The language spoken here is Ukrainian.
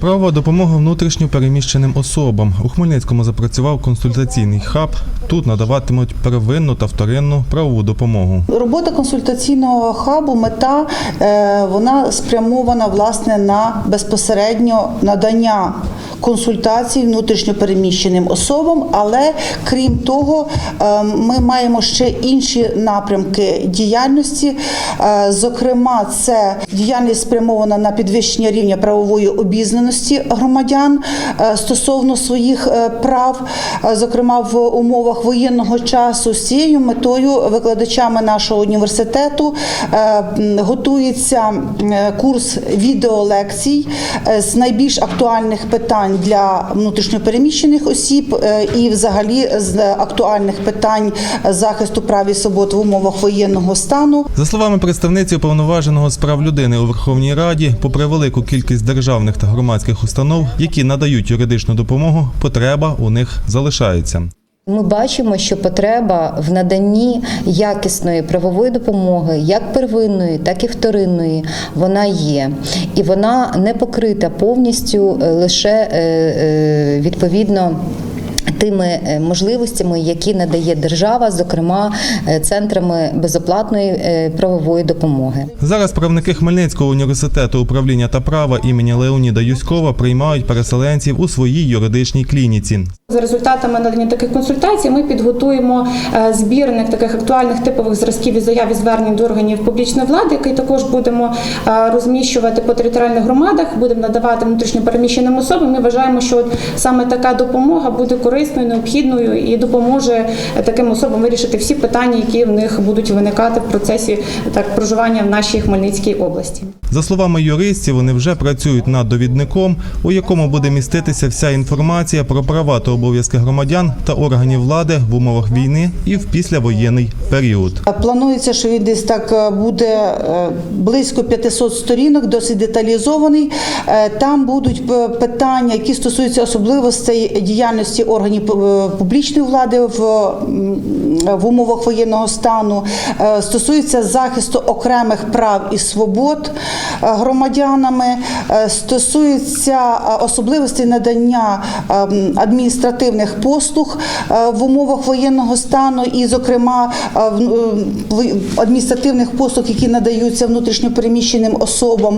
Правова допомога внутрішньо переміщеним особам. У Хмельницькому запрацював консультаційний хаб. Тут надаватимуть первинну та вторинну правову допомогу. Робота консультаційного хабу, мета е, вона спрямована власне на безпосередньо надання консультацій внутрішньопереміщеним особам, але крім того, е, ми маємо ще інші напрямки діяльності. Е, Зокрема, це діяльність спрямована на підвищення рівня правової обізнаності громадян е, стосовно своїх е, прав, зокрема в умовах воєнного часу. З цією метою викладачами нашого університету готується курс відеолекцій з найбільш актуальних питань для внутрішньопереміщених осіб е, і, взагалі, з актуальних питань захисту прав і свобод в умовах воєнного стану. За словами представниці уповноваженого з прав людини у Верховній Раді, попри велику кількість державних та громадських установ, які надають юридичну допомогу, потреба у них залишається. Ми бачимо, що потреба в наданні якісної правової допомоги, як первинної, так і вторинної, вона є, і вона не покрита повністю е, лише е, е, відповідно. Тими можливостями, які надає держава, зокрема центрами безоплатної правової допомоги. Зараз правники Хмельницького університету управління та права імені Леоніда Юськова приймають переселенців у своїй юридичній клініці. За результатами надання таких консультацій ми підготуємо е, збірник таких актуальних типових зразків і заяв і звернень до органів публічної влади, який також будемо е, розміщувати по територіальних громадах, будемо надавати внутрішньопереміщеним особам. Ми вважаємо, що саме така допомога буде корисною, необхідною і допоможе таким особам вирішити всі питання, які в них будуть виникати в процесі так проживання в нашій Хмельницькій області. За словами юристів, вони вже працюють над довідником, у якому буде міститися вся інформація про права та обов'язки громадян та органів влади в умовах війни і в післявоєнний період. Планується, що він десь так е, буде е, близько 500 сторінок, досить деталізований. Е, Там будуть питання, які стосуються особливостей діяльності органів публічної влади в, в умовах воєнного стану, стосуються захисту окремих прав і свобод громадянами, е, стосується е, особливостей надання е, адміністративних послуг е, в умовах воєнного стану, і, зокрема, е, е, адміністративних послуг, які надаються внутрішньопереміщеним особам.